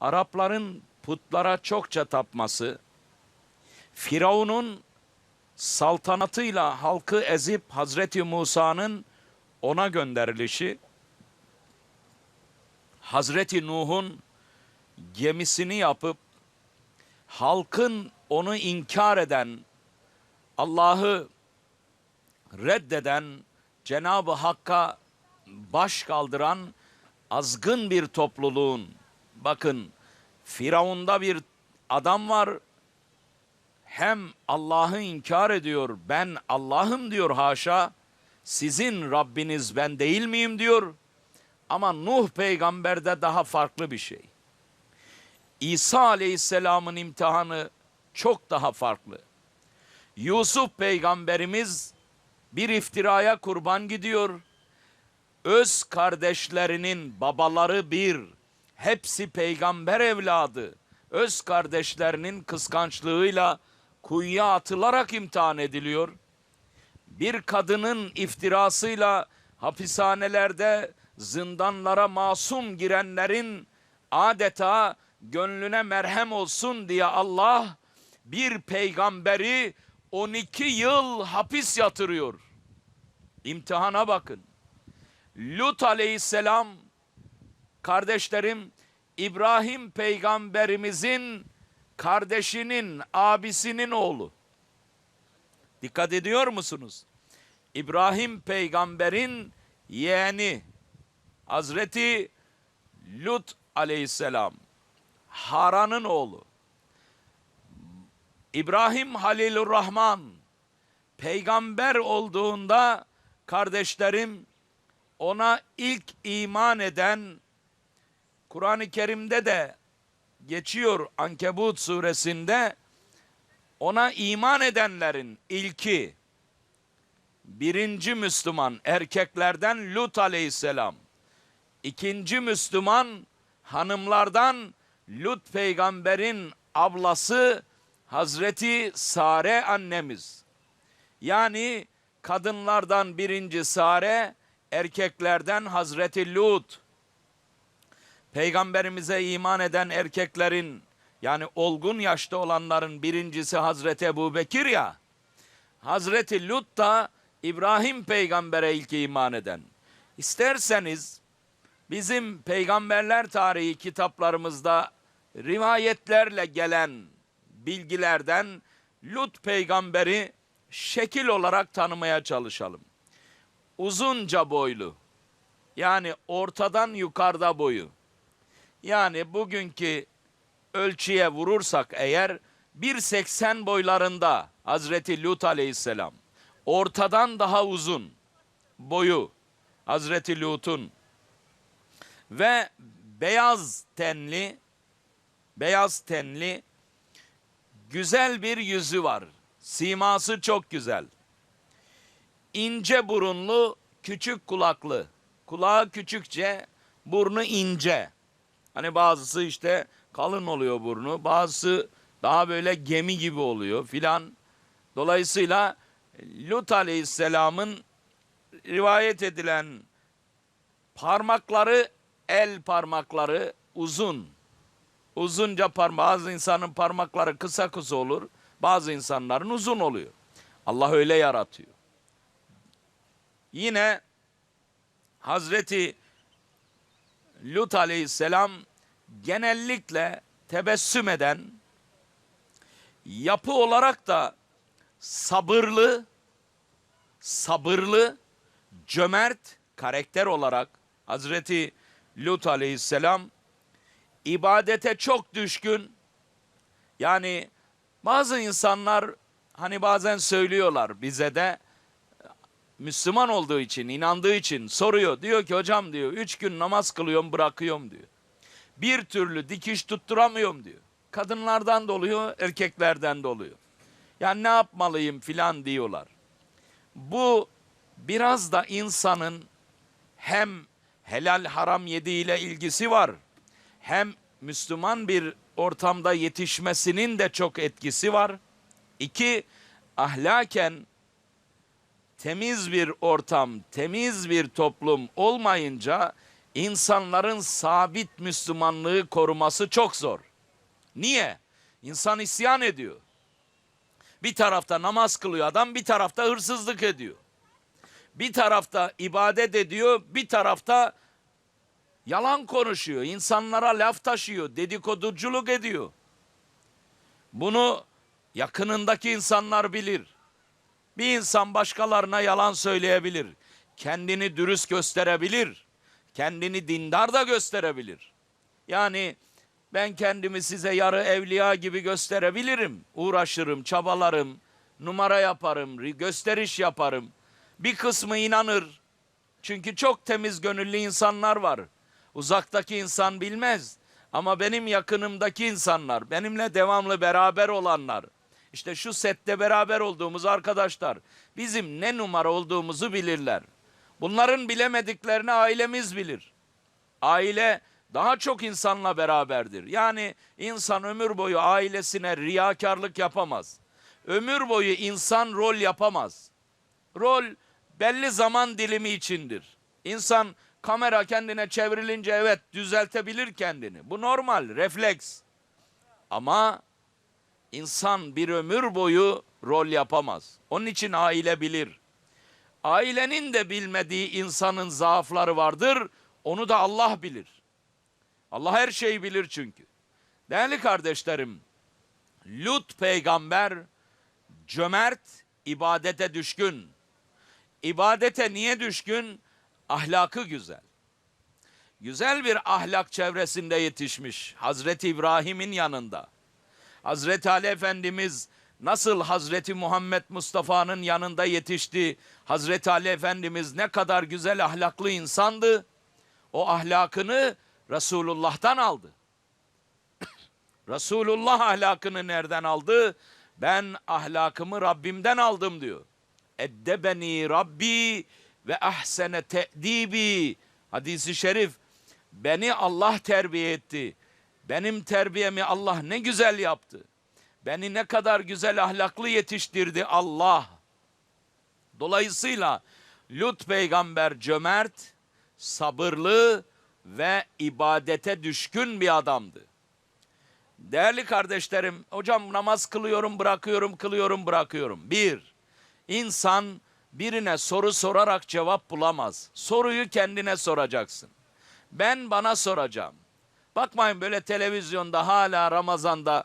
Arapların putlara çokça tapması, Firavun'un saltanatıyla halkı ezip Hazreti Musa'nın ona gönderilişi, Hazreti Nuh'un gemisini yapıp halkın onu inkar eden, Allah'ı reddeden, Cenab-ı Hakk'a baş kaldıran azgın bir topluluğun, bakın Firavun'da bir adam var, hem Allah'ı inkar ediyor, ben Allah'ım diyor haşa, sizin Rabbiniz ben değil miyim diyor. Ama Nuh peygamberde daha farklı bir şey. İsa aleyhisselamın imtihanı çok daha farklı. Yusuf peygamberimiz bir iftiraya kurban gidiyor. Öz kardeşlerinin babaları bir, hepsi peygamber evladı. Öz kardeşlerinin kıskançlığıyla kuyuya atılarak imtihan ediliyor. Bir kadının iftirasıyla hapishanelerde zindanlara masum girenlerin adeta gönlüne merhem olsun diye Allah bir peygamberi 12 yıl hapis yatırıyor. İmtihana bakın. Lut aleyhisselam kardeşlerim İbrahim peygamberimizin kardeşinin abisinin oğlu. Dikkat ediyor musunuz? İbrahim peygamberin yeğeni Hazreti Lut aleyhisselam Haran'ın oğlu. İbrahim Halilur Rahman peygamber olduğunda kardeşlerim ona ilk iman eden Kur'an-ı Kerim'de de geçiyor Ankebut suresinde ona iman edenlerin ilki birinci Müslüman erkeklerden Lut aleyhisselam ikinci Müslüman hanımlardan Lut peygamberin ablası Hazreti Sare annemiz. Yani kadınlardan birinci Sare, erkeklerden Hazreti Lut. Peygamberimize iman eden erkeklerin yani olgun yaşta olanların birincisi Hazreti Ebu Bekir ya. Hazreti Lut da İbrahim peygambere ilk iman eden. İsterseniz bizim peygamberler tarihi kitaplarımızda rivayetlerle gelen bilgilerden Lut peygamberi şekil olarak tanımaya çalışalım. Uzunca boylu. Yani ortadan yukarıda boyu. Yani bugünkü ölçüye vurursak eğer 1.80 boylarında Hazreti Lut aleyhisselam. Ortadan daha uzun boyu Hazreti Lut'un ve beyaz tenli beyaz tenli güzel bir yüzü var. Siması çok güzel. İnce burunlu, küçük kulaklı. Kulağı küçükçe, burnu ince. Hani bazısı işte kalın oluyor burnu, bazısı daha böyle gemi gibi oluyor filan. Dolayısıyla Lut Aleyhisselam'ın rivayet edilen parmakları el parmakları uzun. Uzunca parmak. Bazı insanın parmakları kısa kısa olur. Bazı insanların uzun oluyor. Allah öyle yaratıyor. Yine Hazreti Lut aleyhisselam genellikle tebessüm eden, yapı olarak da sabırlı, sabırlı, cömert karakter olarak Hazreti Lut aleyhisselam ibadete çok düşkün. Yani bazı insanlar hani bazen söylüyorlar bize de Müslüman olduğu için, inandığı için soruyor. Diyor ki hocam diyor üç gün namaz kılıyorum bırakıyorum diyor. Bir türlü dikiş tutturamıyorum diyor. Kadınlardan da oluyor, erkeklerden de oluyor. Yani ne yapmalıyım filan diyorlar. Bu biraz da insanın hem helal haram yediğiyle ilgisi var. Hem Müslüman bir ortamda yetişmesinin de çok etkisi var. İki, ahlaken temiz bir ortam, temiz bir toplum olmayınca insanların sabit Müslümanlığı koruması çok zor. Niye? İnsan isyan ediyor. Bir tarafta namaz kılıyor adam, bir tarafta hırsızlık ediyor. Bir tarafta ibadet ediyor, bir tarafta yalan konuşuyor, insanlara laf taşıyor, dedikoduculuk ediyor. Bunu yakınındaki insanlar bilir. Bir insan başkalarına yalan söyleyebilir. Kendini dürüst gösterebilir. Kendini dindar da gösterebilir. Yani ben kendimi size yarı evliya gibi gösterebilirim. Uğraşırım, çabalarım, numara yaparım, gösteriş yaparım. Bir kısmı inanır. Çünkü çok temiz gönüllü insanlar var. Uzaktaki insan bilmez. Ama benim yakınımdaki insanlar, benimle devamlı beraber olanlar, işte şu sette beraber olduğumuz arkadaşlar bizim ne numara olduğumuzu bilirler. Bunların bilemediklerini ailemiz bilir. Aile daha çok insanla beraberdir. Yani insan ömür boyu ailesine riyakarlık yapamaz. Ömür boyu insan rol yapamaz. Rol belli zaman dilimi içindir. İnsan kamera kendine çevrilince evet düzeltebilir kendini. Bu normal, refleks. Ama insan bir ömür boyu rol yapamaz. Onun için aile bilir. Ailenin de bilmediği insanın zaafları vardır. Onu da Allah bilir. Allah her şeyi bilir çünkü. Değerli kardeşlerim, Lut peygamber cömert, ibadete düşkün. İbadete niye düşkün? Ahlakı güzel. Güzel bir ahlak çevresinde yetişmiş. Hazreti İbrahim'in yanında. Hazreti Ali Efendimiz nasıl Hazreti Muhammed Mustafa'nın yanında yetişti? Hazreti Ali Efendimiz ne kadar güzel ahlaklı insandı. O ahlakını Resulullah'tan aldı. Resulullah ahlakını nereden aldı? Ben ahlakımı Rabbimden aldım diyor. Eddebeni Rabbi ve ahsene te'dibi. Hadisi şerif. Beni Allah terbiye etti. Benim terbiyemi Allah ne güzel yaptı. Beni ne kadar güzel ahlaklı yetiştirdi Allah. Dolayısıyla Lut peygamber cömert, sabırlı ve ibadete düşkün bir adamdı. Değerli kardeşlerim, hocam namaz kılıyorum, bırakıyorum, kılıyorum, bırakıyorum. Bir, insan birine soru sorarak cevap bulamaz. Soruyu kendine soracaksın. Ben bana soracağım. Bakmayın böyle televizyonda hala Ramazan'da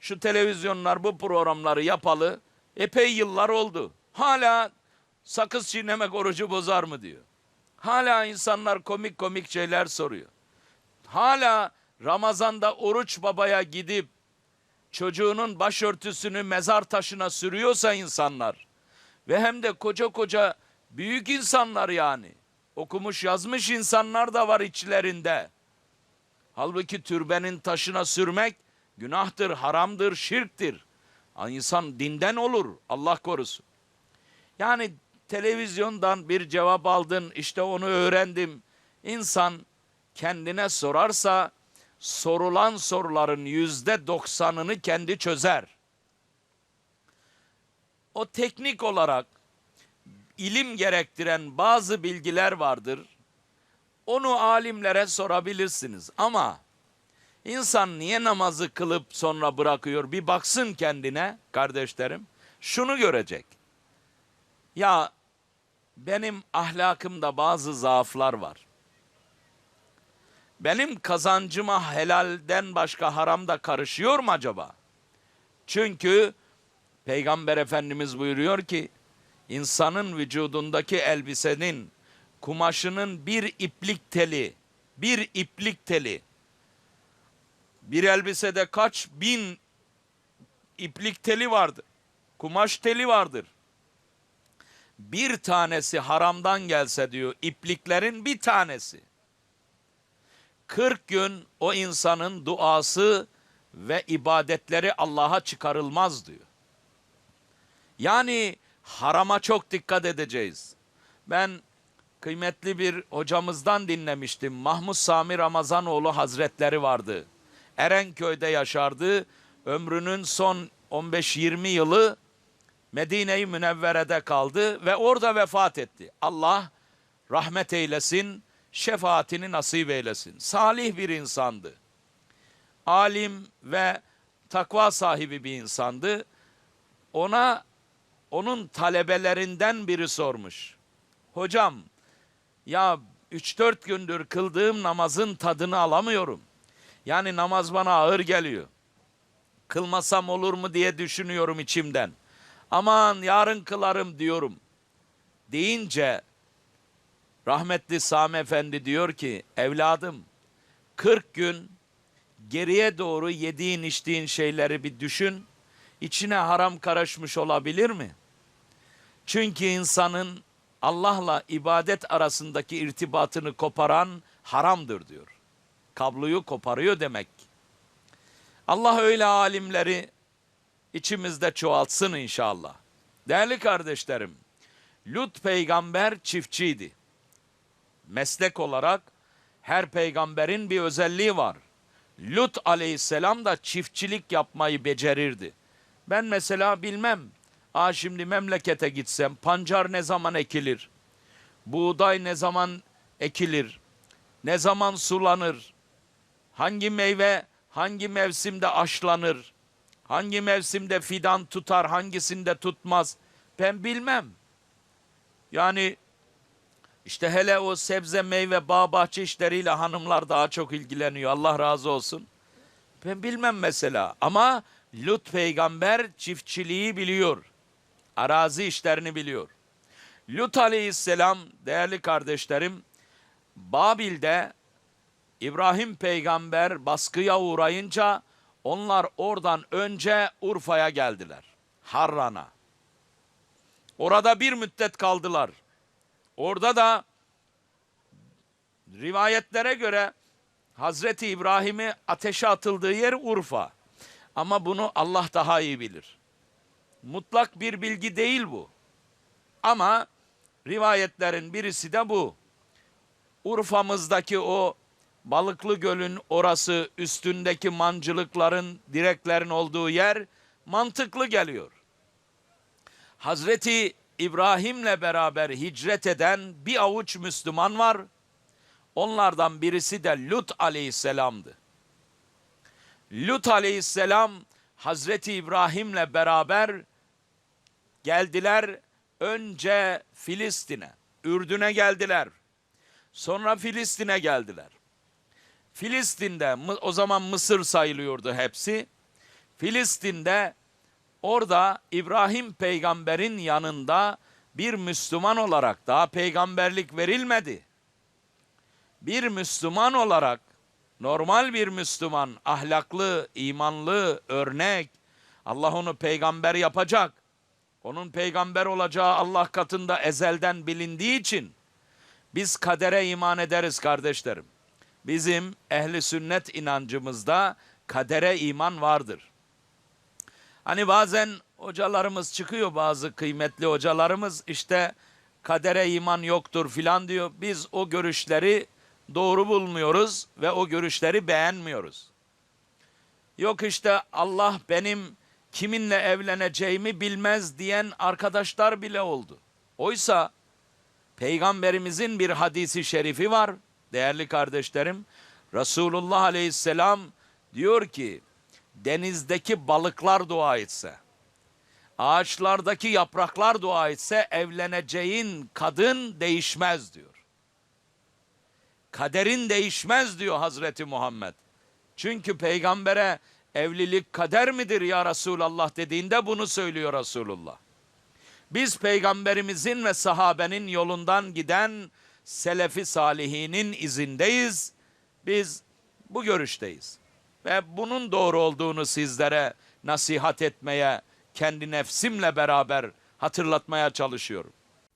şu televizyonlar bu programları yapalı epey yıllar oldu. Hala sakız çiğnemek orucu bozar mı diyor. Hala insanlar komik komik şeyler soruyor. Hala Ramazan'da oruç babaya gidip çocuğunun başörtüsünü mezar taşına sürüyorsa insanlar ve hem de koca koca büyük insanlar yani okumuş yazmış insanlar da var içlerinde. Halbuki türbenin taşına sürmek günahtır, haramdır, şirktir. İnsan dinden olur Allah korusun. Yani televizyondan bir cevap aldın işte onu öğrendim. İnsan kendine sorarsa sorulan soruların yüzde doksanını kendi çözer. O teknik olarak ilim gerektiren bazı bilgiler vardır. Onu alimlere sorabilirsiniz ama insan niye namazı kılıp sonra bırakıyor bir baksın kendine kardeşlerim. Şunu görecek. Ya benim ahlakımda bazı zaaflar var. Benim kazancıma helalden başka haram da karışıyor mu acaba? Çünkü Peygamber Efendimiz buyuruyor ki insanın vücudundaki elbisenin kumaşının bir iplik teli, bir iplik teli. Bir elbisede kaç bin iplik teli vardır. Kumaş teli vardır. Bir tanesi haramdan gelse diyor ipliklerin bir tanesi. 40 gün o insanın duası ve ibadetleri Allah'a çıkarılmaz diyor. Yani harama çok dikkat edeceğiz. Ben kıymetli bir hocamızdan dinlemiştim. Mahmud Sami Ramazanoğlu Hazretleri vardı. Erenköy'de yaşardı. Ömrünün son 15-20 yılı Medine-i Münevvere'de kaldı ve orada vefat etti. Allah rahmet eylesin. şefaatini nasip eylesin. Salih bir insandı. Alim ve takva sahibi bir insandı. Ona onun talebelerinden biri sormuş. Hocam ya 3-4 gündür kıldığım namazın tadını alamıyorum. Yani namaz bana ağır geliyor. Kılmasam olur mu diye düşünüyorum içimden. Aman yarın kılarım diyorum. Deyince rahmetli Sami Efendi diyor ki evladım 40 gün geriye doğru yediğin içtiğin şeyleri bir düşün. İçine haram karışmış olabilir mi? Çünkü insanın Allah'la ibadet arasındaki irtibatını koparan haramdır diyor. Kabloyu koparıyor demek. Allah öyle alimleri içimizde çoğaltsın inşallah. Değerli kardeşlerim, Lut peygamber çiftçiydi. Meslek olarak her peygamberin bir özelliği var. Lut aleyhisselam da çiftçilik yapmayı becerirdi. Ben mesela bilmem. Aa şimdi memlekete gitsem pancar ne zaman ekilir? Buğday ne zaman ekilir? Ne zaman sulanır? Hangi meyve hangi mevsimde aşlanır? Hangi mevsimde fidan tutar, hangisinde tutmaz? Ben bilmem. Yani işte hele o sebze, meyve, bağ, bahçe işleriyle hanımlar daha çok ilgileniyor. Allah razı olsun. Ben bilmem mesela ama Lut peygamber çiftçiliği biliyor. Arazi işlerini biliyor. Lut aleyhisselam değerli kardeşlerim Babil'de İbrahim peygamber baskıya uğrayınca onlar oradan önce Urfa'ya geldiler. Harran'a. Orada bir müddet kaldılar. Orada da rivayetlere göre Hazreti İbrahim'i ateşe atıldığı yer Urfa. Ama bunu Allah daha iyi bilir. Mutlak bir bilgi değil bu. Ama rivayetlerin birisi de bu. Urfa'mızdaki o Balıklı Göl'ün orası üstündeki mancılıkların, direklerin olduğu yer mantıklı geliyor. Hazreti İbrahim'le beraber hicret eden bir avuç Müslüman var. Onlardan birisi de Lut aleyhisselamdı. Lut aleyhisselam Hazreti İbrahim'le beraber geldiler önce Filistin'e, Ürdün'e geldiler. Sonra Filistin'e geldiler. Filistin'de o zaman Mısır sayılıyordu hepsi. Filistin'de orada İbrahim peygamberin yanında bir Müslüman olarak daha peygamberlik verilmedi. Bir Müslüman olarak normal bir Müslüman, ahlaklı, imanlı, örnek, Allah onu peygamber yapacak. Onun peygamber olacağı Allah katında ezelden bilindiği için biz kadere iman ederiz kardeşlerim. Bizim ehli sünnet inancımızda kadere iman vardır. Hani bazen hocalarımız çıkıyor bazı kıymetli hocalarımız işte kadere iman yoktur filan diyor. Biz o görüşleri doğru bulmuyoruz ve o görüşleri beğenmiyoruz. Yok işte Allah benim kiminle evleneceğimi bilmez diyen arkadaşlar bile oldu. Oysa peygamberimizin bir hadisi şerifi var değerli kardeşlerim. Resulullah aleyhisselam diyor ki denizdeki balıklar dua etse, ağaçlardaki yapraklar dua etse evleneceğin kadın değişmez diyor. Kaderin değişmez diyor Hazreti Muhammed. Çünkü peygambere evlilik kader midir ya Resulallah dediğinde bunu söylüyor Resulullah. Biz peygamberimizin ve sahabenin yolundan giden selefi salihinin izindeyiz. Biz bu görüşteyiz. Ve bunun doğru olduğunu sizlere nasihat etmeye, kendi nefsimle beraber hatırlatmaya çalışıyorum.